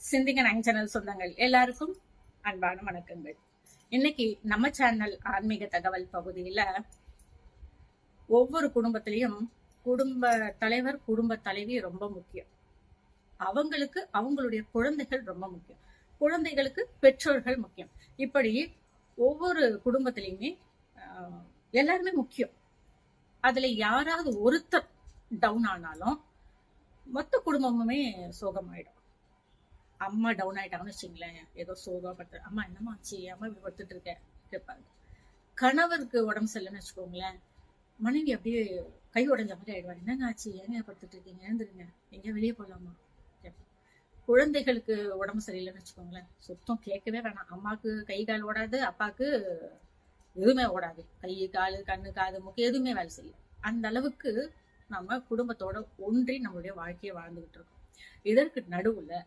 சிந்திங்க nine channel சொந்தங்கள் எல்லாருக்கும் அன்பான வணக்கங்கள். இன்னைக்கு நம்ம சேனல் ஆன்மீக தகவல் பகுதியில ஒவ்வொரு குடும்பத்திலையும் குடும்ப தலைவர் குடும்ப தலைவி ரொம்ப முக்கியம். அவங்களுக்கு அவங்களுடைய குழந்தைகள் ரொம்ப முக்கியம். குழந்தைகளுக்கு பெற்றோர்கள் முக்கியம். இப்படி ஒவ்வொரு குடும்பத்திலையுமே ஆஹ், எல்லாருமே முக்கியம். அதுல யாராவது ஒருத்தர் டவுன் ஆனாலும் மொத்த குடும்பமுமே சோகமாயிடும். அம்மா டவுன் ஆயிட்டாங்கன்னு வச்சுங்களேன். ஏதோ சோகப்பட்டு அம்மா என்னம்மா ஆச்சு? அம்மா இப்படி படுத்துட்டு இருக்க? கேட்பாங்க கணவருக்கு உடம்பு சரியில்லைன்னு வச்சுக்கோங்களேன். மனைவி அப்படியே கை உடைஞ்ச மாதிரி ஆயிடுவாங்க. என்னங்க ஆச்சு? ஏங்க படுத்துட்டு இருக்கீங்க? எழுந்துருங்க. எங்கேயா வெளியே போகலாமா குழந்தைகளுக்கு உடம்பு சரியில்லைன்னு வச்சுக்கோங்களேன். சுத்தம் கேட்கவே வேணாம். அம்மாவுக்கு கை கால் ஓடாது அப்பாவுக்கு எதுவுமே ஓடாது. கை கால் கண்ணு காது மூக்கு எதுவுமே வேலை செய்யல. அந்த அளவுக்கு நம்ம குடும்பத்தோட ஒன்றி நம்மளுடைய வாழ்க்கையை வாழ்ந்துகிட்டு இருக்கோம். இதற்கு நடுவுல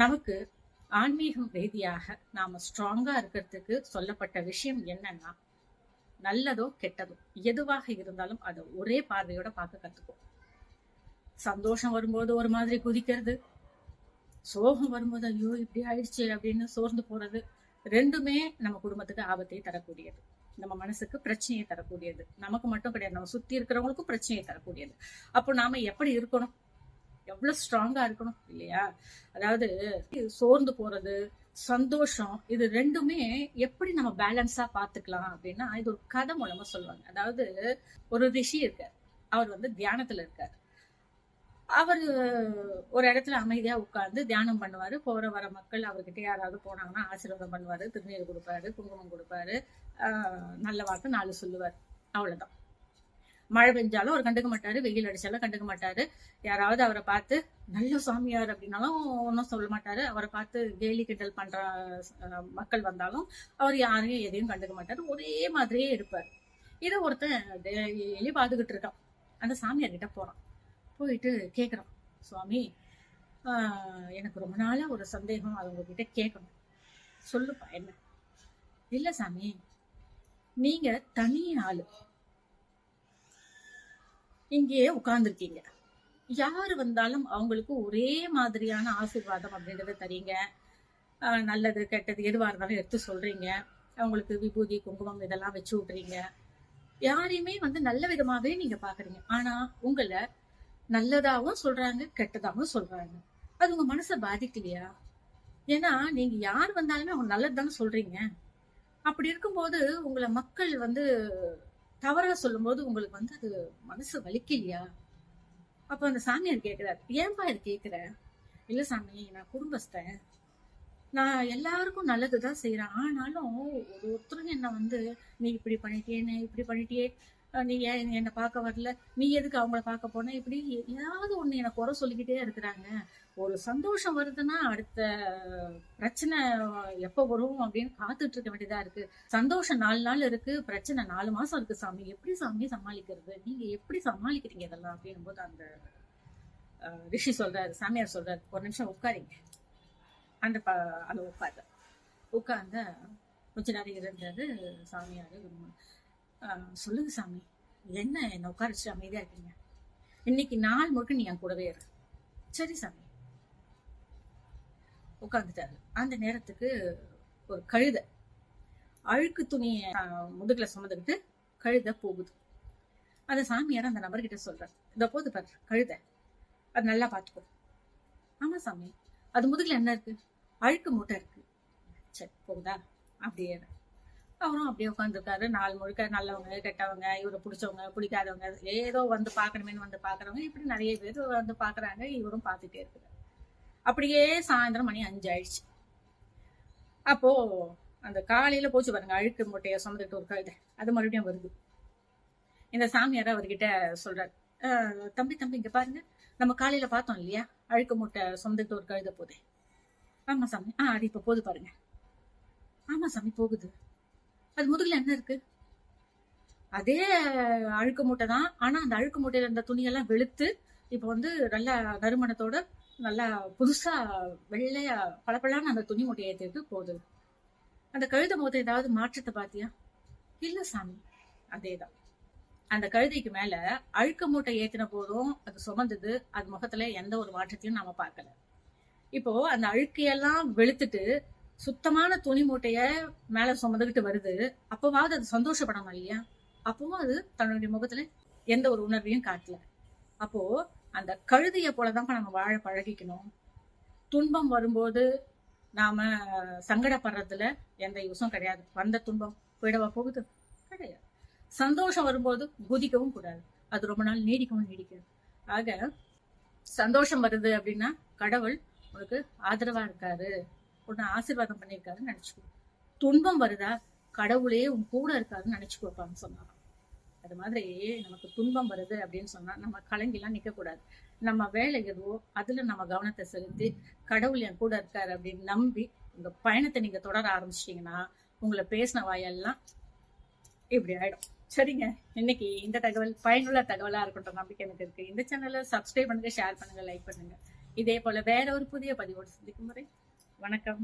நமக்கு ஆன்மீகம் ரீதியாக நாம ஸ்ட்ராங்கா இருக்கிறதுக்கு சொல்லப்பட்ட விஷயம் என்னன்னா நல்லதோ கெட்டதோ எதுவாக இருந்தாலும் அதை ஒரே பார்வையோட பார்க்க கத்துக்கும். சந்தோஷம் வரும்போது ஒரு மாதிரி குதிக்கிறது சோகம் வரும்போது ஐயோ இப்படி ஆயிடுச்சு அப்படின்னு சோர்ந்து போறது ரெண்டுமே நம்ம குடும்பத்துக்கு ஆபத்தை தரக்கூடியது. நம்ம மனசுக்கு பிரச்சனையை தரக்கூடியது. நமக்கு மட்டும் கிடையாது நம்ம சுத்தி இருக்கிறவங்களுக்கும் பிரச்சனையை தரக்கூடியது. அப்போ நாம எப்படி இருக்கணும்? எவ்வளவு ஸ்ட்ராங்கா இருக்கணும் இல்லையா? அதாவது சோர்ந்து போறது சந்தோஷம் இது ரெண்டுமே எப்படி நம்ம பேலன்ஸா பாத்துக்கலாம் அப்படின்னா இது ஒரு கதை மூலமா சொல்லுவாங்க. அதாவது ஒரு ரிஷி இருக்கார். அவர் வந்து தியானத்துல இருக்கார். அவர் ஒரு இடத்துல அமைதியா உட்கார்ந்து தியானம் பண்ணுவாரு. போற வர மக்கள் அவர்கிட்ட யாராவது போனாங்கன்னா ஆசீர்வாதம் பண்ணுவாரு திருநீர் கொடுப்பாரு குங்குமம் கொடுப்பாரு. ஆஹ் நல்ல வார்த்தை நாலு சொல்லுவார். அவ்வளவுதான். மழை பெஞ்சாலும் அவர் கண்டுக்க மாட்டாரு வெயில் அடிச்சாலும் கண்டுக்க மாட்டாரு. யாராவது அவரை பார்த்து நல்ல சாமியார் அப்படின்னாலும் ஒன்றும் சொல்ல மாட்டாரு. அவரை பார்த்து கேலி கிண்டல் பண்ற மக்கள் வந்தாலும் அவர் யாரையும் எதையும் கண்டுக்க மாட்டாரு. ஒரே மாதிரியே இருப்பார். இதை ஒருத்தன் டெய்லி பார்த்துக்கிட்டு இருக்கான். அந்த சாமியார் கிட்ட போறான். போயிட்டு கேட்குறான் சுவாமி எனக்கு ரொம்ப நாளா ஒரு சந்தேகம். அது உங்ககிட்ட கேட்கணும். சொல்லுப்பா என்ன? இல்லை சாமி நீங்க தனி ஆளு இங்கேயே உட்கார்ந்துருக்கீங்க. யாரு வந்தாலும் அவங்களுக்கு ஒரே மாதிரியான ஆசீர்வாதம் அப்படின்றத தரீங்க. நல்லது கெட்டது எதுவாக இருந்தாலும் எடுத்து சொல்றீங்க. அவங்களுக்கு விபூதி குங்குமம் இதெல்லாம் வச்சு விட்றீங்க யாரையுமே வந்து நல்ல விதமாவே நீங்க பாக்குறீங்க. ஆனா உங்களை நல்லதாகவும் சொல்றாங்க கெட்டதாகவும் சொல்றாங்க. அது உங்க மனசை பாதிக்கலையா? ஏன்னா நீங்க யார் வந்தாலுமே அவங்க நல்லது தானே சொல்றீங்க. அப்படி இருக்கும்போது உங்களை மக்கள் வந்து தவறா சொல்லும்போது உங்களுக்கு வந்து அது மனசு வலிக்கலையா? அப்ப அந்த சாமியார் கேக்குறாரு. ஏன்பா இது கேட்குற இல்ல சாமி நான் குடும்பஸ்தன். நான் எல்லாருக்கும் நல்லதுதான் செய்யறேன் ஆனாலும் ஒரு ஒருத்தரும் என்ன வந்து நீ இப்படி பண்ணிட்டியே நீ இப்படி பண்ணிட்டியே நீ ஏன் என்னை பார்க்க வரல? நீ எதுக்கு அவங்கள பார்க்க போன? இப்படி ஏதாவது ஒண்ணு எனக்கு குறை சொல்லிக்கிட்டே இருக்கிறாங்க. ஒரு சந்தோஷம் வருதுன்னா அடுத்த பிரச்சனை எப்ப வரும் அப்படின்னு காத்துட்டு இருக்க வேண்டியதா இருக்கு. சந்தோஷம் நாலு நாள் இருக்கு பிரச்சனை நாலு மாசம் இருக்கு சாமி. எப்படி சாமி சமாளிக்கிறது? நீங்க எப்படி சமாளிக்கிறீங்க இதெல்லாம் அப்படின்னும் போது அந்த ரிஷி சொல்றாரு சாமியார் சொல்றாரு ஒரு நிமிஷம் உட்காரிங்க. அந்த ப அந்த உட்கார்ந்த உட்கார்ந்த கொஞ்ச நேரம் இருந்தாரு சாமியார். சொல்லுங்க சாமி. என்ன என்ன உட்காரிச்சு அமைதியா இருக்கீங்க? இன்னைக்கு நாள் முழுக்க நீ என் கூடவே இரு. சரி சாமி. உட்காந்துட்டாரு அந்த நேரத்துக்கு ஒரு கழுதை. அழுக்கு துணியை முதுகுல சுமந்துக்கிட்டு கழுதை போகுது. அந்த சாமியார் அந்த நபர்கிட்ட சொல்றாரு. இந்த போது பாரு கழுத. அது நல்லா பார்த்துக்கோ. ஆமா சாமி. அது முதுகுல என்ன இருக்கு? அழுக்கு மூட்டை இருக்கு. சரி போகுதா? அப்படியே அவரும் அப்படியே உட்காந்துருக்காரு நாள் முழுக்க நல்லவங்க கெட்டவங்க இவரை பிடிச்சவங்க பிடிக்காதவங்க ஏதோ வந்து பார்க்கணுமேனு வந்து பார்க்குறவங்க இப்படி நிறைய பேர் வந்து பார்க்குறாங்க. இவரும் பார்த்துட்டே இருக்கிறார் அப்படியே சாயந்தரம் மணி அஞ்சு ஆயிடுச்சு. அப்போ அந்த காலையில போச்சு பாருங்க அழுக்கு மூட்டையை சுமந்துட்டு ஒரு கழுதை. அது மறுபடியும் வருது. இந்த சாமியார் அவர்கிட்ட சொல்றாரு. தம்பி தம்பி இங்க பாருங்க. நம்ம காலையில பார்த்தோம் இல்லையா? அழுக்கு மூட்டை சுமந்துட்டு ஒரு கழுதை போதே. ஆமா சாமி. ஆ அது இப்ப போகுது பாருங்க. ஆமா சாமி போகுது. அது முதுகுல என்ன இருக்கு? அதே அழுக்கு மூட்டை தான். ஆனா அந்த அழுக்கு மூட்டையில இருந்த துணியெல்லாம் வெளுத்து இப்ப வந்து நல்ல நறுமணத்தோட நல்லா புதுசா வெள்ளையா பளபளன்னு அந்த துணி மூட்டையை ஏற்றிட்டு போகுது. அந்த கழுதை மூத்த ஏதாவது மாற்றத்தை பாத்தியா? இல்ல சாமி அதேதான். அந்த கழுதைக்கு மேல அழுக்கு மூட்டை ஏத்தின போதும் அது சுமந்தது அது முகத்துல எந்த ஒரு மாற்றத்தையும் நாம பார்க்கல. இப்போ அந்த அழுக்கையெல்லாம் வெளுத்துட்டு சுத்தமான துணி மூட்டைய மேல சுமந்துக்கிட்டு வருது. அப்பவாவது அது சந்தோஷப்படணும் இல்லையா? அப்பவும் அது தன்னுடைய முகத்துல எந்த ஒரு உணர்வையும் காட்டல. அப்போ அந்த கழுதைய போலதான் நம்ம வாழ பழகிக்கணும். துன்பம் வரும்போது நாம சங்கடப்படுறதுல எந்த யூஸும் கிடையாது. வந்த துன்பம் போயிடவா போகுது? கிடையாது. சந்தோஷம் வரும்போது குதிக்கவும் கூடாது. அது ரொம்ப நாள் நீடிக்கவும் நீடிக்காது. ஆக சந்தோஷம் வருது அப்படின்னா கடவுள் உனக்கு ஆதரவா இருக்காரு. உன்னை ஆசீர்வாதம் பண்ணியிருக்காருன்னு நினைச்சுக்கோ. துன்பம் வருதா? கடவுளே உன் கூட இருக்காருன்னு நினைச்சுக்கோப்பான்னு சொன்னாராம். அது மாதிரி நமக்கு துன்பம் வருது அப்படின்னு சொன்னா நம்ம கலங்கிலாம் நிற்கக்கூடாது நம்ம வேலை எதுவோ அதுல நம்ம கவனத்தை செலுத்தி கடவுள் என் கூட இருக்காரு அப்படின்னு நம்பி உங்க பயணத்தை நீங்க தொடர ஆரம்பிச்சிட்டீங்கன்னா உங்களை பேசின வாயெல்லாம் இப்படி ஆயிடும். சரிங்க. இன்னைக்கு இந்த தகவல் பயனுள்ள தகவலா இருக்கட்டும் நம்பிக்கை எனக்கு இருக்கு. இந்த சேனலை சப்ஸ்கிரைப் பண்ணுங்க ஷேர் பண்ணுங்க லைக் பண்ணுங்க. இதே போல வேற ஒரு புதிய பதிவோடு சந்திக்கும் முறை வணக்கம்